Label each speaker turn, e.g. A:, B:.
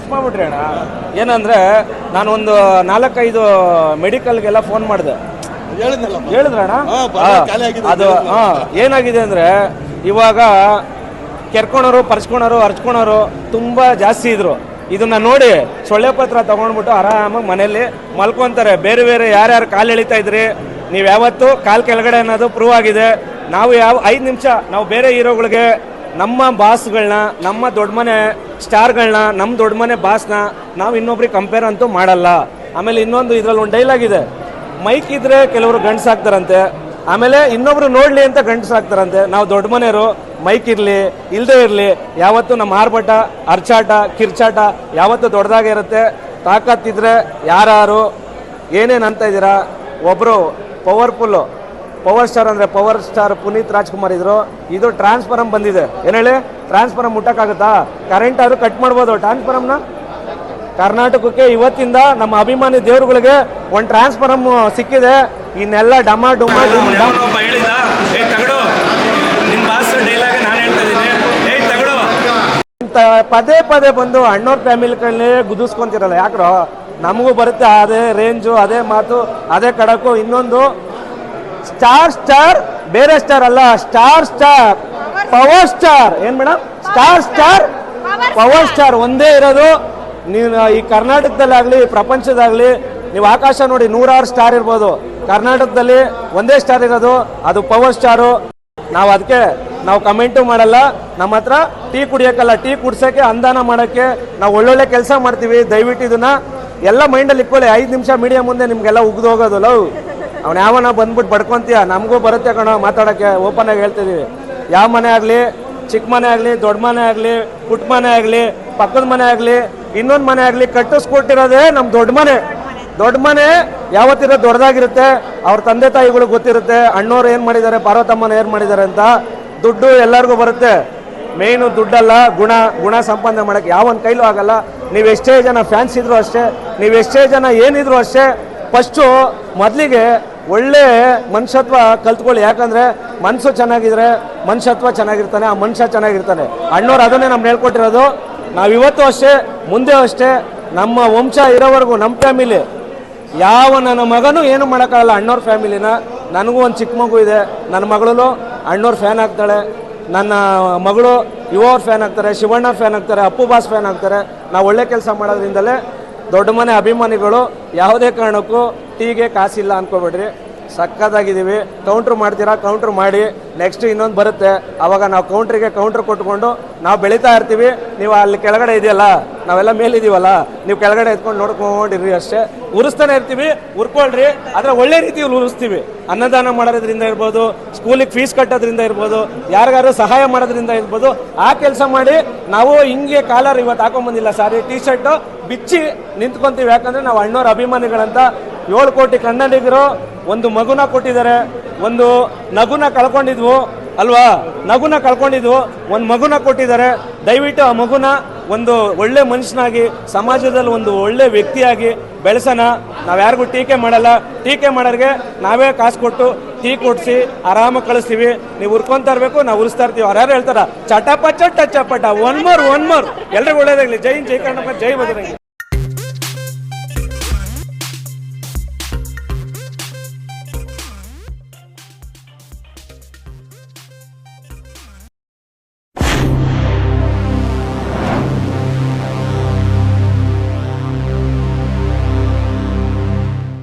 A: Miss ಮಾಡ್ಬಿಟ್ರಿ ಅಣ್ಣ. ಏನಂದ್ರೆ ನಾನು ಒಂದು ನಾಲ್ಕೈದು ಮೆಡಿಕಲ್ಗೆಲ್ಲ ಫೋನ್ ಮಾಡಿದೆ. ಹೇಳಿದ್ರಣ್ಣ ಅದು ಹಾ ಏನಾಗಿದೆ ಅಂದ್ರೆ ಇವಾಗ ಕೆರ್ಕೊಳೋರು ಪರ್ಚ್ಕೊಳೋರು ಹರ್ಚ್ಕೊಳೋರು ತುಂಬಾ ಜಾಸ್ತಿ ಇದ್ರು. ಇದನ್ನ ನೋಡಿ ಸೊಳ್ಳೆ ಪತ್ರ ತಗೊಂಡ್ಬಿಟ್ಟು ಆರಾಮಾಗಿ ಮನೆಯಲ್ಲಿ ಮಲ್ಕೊಂತಾರೆ. ಬೇರೆ ಬೇರೆ ಯಾರ್ಯಾರು ಕಾಲು ಎಳಿತಾ ಇದ್ರಿ ನೀವು ಯಾವತ್ತು ಕಾಲ್ ಕೆಳಗಡೆ ಅನ್ನೋದು ಪ್ರೂವ್ ಆಗಿದೆ. ನಾವು ಯಾವ ಐದು ನಿಮಿಷ ನಾವು ಬೇರೆ ಹೀರೋಗಳಿಗೆ ನಮ್ಮ ಬಾಸ್ಗಳನ್ನ, ನಮ್ಮ ದೊಡ್ಡ ಮನೆ ಸ್ಟಾರ್ಗಳನ್ನ ನಮ್ಮ ದೊಡ್ಡ ಮನೆ ಬಾಸ್ನ ನಾವು ಇನ್ನೊಬ್ರಿಗೆ ಕಂಪೇರ್ ಅಂತೂ ಮಾಡಲ್ಲ. ಆಮೇಲೆ ಇನ್ನೊಂದು ಇದರಲ್ಲಿ ಒಂದು ಡೈಲಾಗ್ ಇದೆ. ಮೈಕ್ ಇದ್ರೆ ಕೆಲವರು ಗಂಡ್ಸ್ ಹಾಕ್ತಾರಂತೆ ಆಮೇಲೆ ಇನ್ನೊಬ್ರು ನೋಡ್ಲಿ ಅಂತ ಗಂಡ್ಸ್ ಹಾಕ್ತಾರಂತೆ ನಾವು ದೊಡ್ಡ ಮನೆಯವರು ಮೈಕ್ ಇರಲಿ ಇಲ್ಲದೆ ಇರಲಿ, ಯಾವತ್ತೂ ನಮ್ಮ ಆರ್ಭಟ ಅರ್ಚಾಟ ಕಿರ್ಚಾಟ ಯಾವತ್ತೂ ದೊಡ್ಡದಾಗೆ ಇರುತ್ತೆ. ತಾಕತ್ತಿದ್ರೆ ಯಾರು ಏನೇನು ಅಂತ ಇದ್ದೀರಾ? ಒಬ್ಬರು ಪವರ್ಫುಲ್ಲು ಪವರ್ ಸ್ಟಾರ್ ಅಂದ್ರೆ ಪವರ್ ಸ್ಟಾರ್ ಪುನೀತ್ ರಾಜ್ಕುಮಾರ್ ಇದ್ರು. ಇದು ಟ್ರಾನ್ಸ್ಫಾರಮ್ ಬಂದಿದೆ. ಏನ್ ಹೇಳಿ? ಟ್ರಾನ್ಸ್ಫರಮ್ ಮುಟ್ಟಕ್ಕಾಗುತ್ತಾ? ಕರೆಂಟ್ ಆದ್ರೂ ಕಟ್ ಮಾಡ್ಬೋದು. ಟ್ರಾನ್ಸ್ಫಾರಮ್ನ? ಕರ್ನಾಟಕಕ್ಕೆ ಇವತ್ತಿಂದ ನಮ್ಮ ಅಭಿಮಾನಿ ದೇವರುಗಳಿಗೆ ಒಂದು ಟ್ರಾನ್ಸ್ಫಾರಮ್ ಸಿಕ್ಕಿದೆ. ಇನ್ನೆಲ್ಲ ಡಮ ಡುಮ ಪದೇ ಪದೇ ಬಂದು ಅಣ್ಣವ್ರ ಫ್ಯಾಮಿಲಿಗಳನ್ನೇ ಗುದಿಸ್ಕೊಂತಿರಲ್ಲ. ಯಾಕ್ರೋ? ನಮಗೂ ಬರುತ್ತೆ ಅದೇ ರೇಂಜು ಅದೇ ಮಾತು ಅದೇ ಕಡಕು. ಇನ್ನೊಂದು ಸ್ಟಾರ್ ಸ್ಟಾರ್ ಬೇರೆ ಸ್ಟಾರ್ ಅಲ್ಲ ಸ್ಟಾರ್ ಸ್ಟಾರ್ ಪವರ್ ಸ್ಟಾರ್. ಏನ್ madam star star. Power star. ಒಂದೇ ಇರೋದು. ನೀವು ಈ ಕರ್ನಾಟಕದಲ್ಲಾಗ್ಲಿ ಪ್ರಪಂಚದಾಗ್ಲಿ ನೀವು ಆಕಾಶ ನೋಡಿ ನೂರಾರು ಸ್ಟಾರ್ ಇರ್ಬೋದು. ಕರ್ನಾಟಕದಲ್ಲಿ ಒಂದೇ ಸ್ಟಾರ್ ಇರೋದು ಅದು ಪವರ್ ಸ್ಟಾರು. ನಾವು ಅದಕ್ಕೆ ನಾವು ಕಮೆಂಟು ಮಾಡಲ್ಲ. ನಮ್ಮ ಹತ್ರ ಟೀ ಕುಡಿಯೋಕ್ಕಲ್ಲ ಟೀ ಕುಡ್ಸೋಕ್ಕೆ ಅಂದಾನ ಮಾಡೋಕ್ಕೆ ನಾವು ಒಳ್ಳೊಳ್ಳೆ ಕೆಲಸ ಮಾಡ್ತೀವಿ. ದಯವಿಟ್ಟು ಇದನ್ನ ಎಲ್ಲ ಮೈಂಡಲ್ಲಿ ಇಟ್ಕೊಳ್ಳಿ. ಐದು ನಿಮಿಷ ಮೀಡಿಯಾ ಮುಂದೆ ನಿಮಗೆಲ್ಲ ಉಗ್ದು ಹೋಗೋದು ಲವ್. ಅವ್ನು ಯಾವನ ಬಂದ್ಬಿಟ್ಟು ಬಡ್ಕೊಂತೀಯ, ನಮಗೂ ಬರುತ್ತೆ ಕಣೋ ಮಾತಾಡೋಕ್ಕೆ ಓಪನ್ ಆಗಿ ಹೇಳ್ತಿದೀವಿ. ಯಾವ ಮನೆ ಆಗಲಿ ಚಿಕ್ಕ ಮನೆ ಆಗಲಿ, ದೊಡ್ಡ ಮನೆ ಆಗಲಿ, ಪುಟ್ಟ ಮನೆ ಆಗಲಿ, ಪಕ್ಕದ ಮನೆ ಆಗಲಿ, ಇನ್ನೊಂದು ಮನೆ ಆಗಲಿ ಕಟ್ಟಿಸ್ಕೊಟ್ಟಿರೋದೇ ನಮ್ಮ ದೊಡ್ಡ ಮನೆ. ದೊಡ್ಡ ಮನೆ ಯಾವತ್ತಿರ ದೊಡ್ಡದಾಗಿರುತ್ತೆ, ಅವ್ರ ತಂದೆ ತಾಯಿಗಳು ಗೊತ್ತಿರುತ್ತೆ ಅಣ್ಣವ್ರು ಏನು ಮಾಡಿದ್ದಾರೆ, ಪಾರ್ವತಮ್ಮನ ಏನು ಮಾಡಿದ್ದಾರೆ ಅಂತ ದುಡ್ಡು ಎಲ್ಲರಿಗೂ ಬರುತ್ತೆ. ಮೇಯ್ನು ದುಡ್ಡಲ್ಲ, ಗುಣ ಗುಣ ಸಂಪಾದನೆ ಮಾಡೋಕ್ಕೆ ಯಾವ ಒಂದು ಕೈಲೂ ಆಗಲ್ಲ. ನೀವು ಎಷ್ಟೇ ಜನ ಫ್ಯಾನ್ಸ್ ಇದ್ರು ಅಷ್ಟೇ, ನೀವು ಎಷ್ಟೇ ಜನ ಏನಿದ್ರು ಅಷ್ಟೇ, ಫಸ್ಟು ಮೊದಲಿಗೆ ಒಳ್ಳೆ ಮನುಷ್ಯತ್ವ ಕಲ್ತ್ಕೊಳ್ಳಿ. ಯಾಕಂದ್ರೆ ಮನಸ್ಸು ಚೆನ್ನಾಗಿದ್ರೆ ಮನುಷ್ಯತ್ವ ಚೆನ್ನಾಗಿರ್ತಾನೆ, ಆ ಮನುಷ್ಯ ಚೆನ್ನಾಗಿರ್ತಾನೆ. ಅಣ್ಣವ್ರು ಅದನ್ನೇ ನಮ್ಗೆ ಹೇಳ್ಕೊಟ್ಟಿರೋದು. ನಾವಿವತ್ತು ಅಷ್ಟೇ, ಮುಂದೆ ಅಷ್ಟೇ, ನಮ್ಮ ವಂಶ ಇರೋವರೆಗೂ, ನಮ್ಮ ಫ್ಯಾಮಿಲಿ, ಯಾವ ನನ್ನ ಮಗನೂ ಏನು ಮಾಡೋಕ್ಕಾಗಲ್ಲ ಅಣ್ಣವ್ರ ಫ್ಯಾಮಿಲಿನ. ನನಗೂ ಒಂದು ಚಿಕ್ಕ ಮಗು ಇದೆ. ನನ್ನ ಮಗಳು ಅಣ್ಣವ್ರ ಫ್ಯಾನ್ ಆಗ್ತಾಳೆ. ನನ್ನ ಮಗಳು ಯುವವ್ರ ಫ್ಯಾನ್ ಆಗ್ತಾರೆ, ಶಿವಣ್ಣ ಫ್ಯಾನ್ ಆಗ್ತಾರೆ, ಅಪ್ಪು ಬಾಸ್ ಫ್ಯಾನ್ ಆಗ್ತಾರೆ. ನಾವು ಒಳ್ಳೆ ಕೆಲಸ ಮಾಡೋದ್ರಿಂದಲೇ ದೊಡ್ಡ ಮನೆ ಅಭಿಮಾನಿಗಳು ಯಾವುದೇ ಕಾರಣಕ್ಕೂ ಟೀಗೆ ಕಾಸಿಲ್ಲ ಅನ್ಕೋಬೇಡ್ರಿ. ಸಕ್ಕದಾಗಿದ್ದೀವಿ ಕೌಂಟ್ರ್ ಮಾಡ್ತೀರಾ? ಕೌಂಟ್ರ್ ಮಾಡಿ. ನೆಕ್ಸ್ಟ್ ಇನ್ನೊಂದು ಬರುತ್ತೆ. ಅವಾಗ ನಾವು ಕೌಂಟ್ರಿಗೆ ಕೌಂಟ್ರ್ ಕೊಟ್ಕೊಂಡು ನಾವು ಬೆಳೀತಾ ಇರ್ತೀವಿ. ನೀವು ಅಲ್ಲಿ ಕೆಳಗಡೆ ಇದೆಯಲ್ಲ, ನಾವೆಲ್ಲ ಮೇಲಿದ್ದೀವಲ್ಲ, ನೀವು ಕೆಳಗಡೆ ಎತ್ಕೊಂಡು ನೋಡ್ಕೊಂಡಿರಿ ಅಷ್ಟೇ. ಉರಿಸ್ತಾನೆ ಇರ್ತೀವಿ. ಉರ್ಕೊಳ್ರಿ. ಆದರೆ ಒಳ್ಳೆ ರೀತಿಯಲ್ಲಿ ಉರಿಸ್ತೀವಿ. ಅನ್ನದಾನ ಮಾಡೋದ್ರಿಂದ ಇರ್ಬೋದು ಸ್ಕೂಲಿಗೆ ಫೀಸ್ ಕಟ್ಟೋದ್ರಿಂದ ಇರ್ಬೋದು ಯಾರಿಗಾರು ಸಹಾಯ ಮಾಡೋದ್ರಿಂದ ಇರ್ಬೋದು, ಆ ಕೆಲಸ ಮಾಡಿ ನಾವು ಹಿಂಗೆ ಕಾಲರ್ ಇವತ್ತು ಹಾಕೊಂಬಂದಿಲ್ಲ ಸಾರಿ. ಟೀ ಶರ್ಟು ಬಿಚ್ಚಿ ನಿಂತ್ಕೊಂತೀವಿ. ಯಾಕಂದ್ರೆ ನಾವು ಅಣ್ಣವ್ರ ಅಭಿಮಾನಿಗಳಂತ ಏಳು ಕೋಟಿ ಕನ್ನಡಿಗರು ಒಂದು ಮಗುನ ಕೊಟ್ಟಿದ್ದಾರೆ, ಒಂದು ನಗುನ ಕಳ್ಕೊಂಡಿದ್ವು, ಅಲ್ವಾ? ನಗುನ ಕಳ್ಕೊಂಡಿದ್ವು, ಒಂದು ಮಗುನ ಕೊಟ್ಟಿದ್ದಾರೆ. ದಯವಿಟ್ಟು ಆ ಮಗುನ ಒಂದು ಒಳ್ಳೆ ಮನುಷ್ಯನಾಗಿ, ಸಮಾಜದಲ್ಲಿ ಒಂದು ಒಳ್ಳೆ ವ್ಯಕ್ತಿಯಾಗಿ ಬೆಳೆಸೋಣ. ನಾವು ಯಾರಿಗೂ ಟೀಕೆ ಮಾಡಲ್ಲ. ಟೀಕೆ ಮಾಡೋರಿಗೆ ನಾವೇ ಕಾಸು ಕೊಟ್ಟು ಟೀ ಕೊಡಿಸಿ ಆರಾಮಾಗಿ ಕಳಿಸ್ತೀವಿ. ನೀವು ಉರ್ಕೊಂತ ಇರಬೇಕು, ನಾವು ಉರಿಸ್ತಾ ಇರ್ತೀವಿ. ಅವ್ರು ಯಾರು ಹೇಳ್ತಾರ? ಚಟಪ ಚಟ್ಟ ಚಪಟ ಒನ್ ಮೋರ್ ಒನ್ ಮೋರ್ ಎಲ್ರಿಗೂ ಒಳ್ಳೇದಾಗಲಿ. ಜೈನ್ ಜೈ ಕರ್ನಾಟಕ, ಜೈ ಬದರಂಗಿ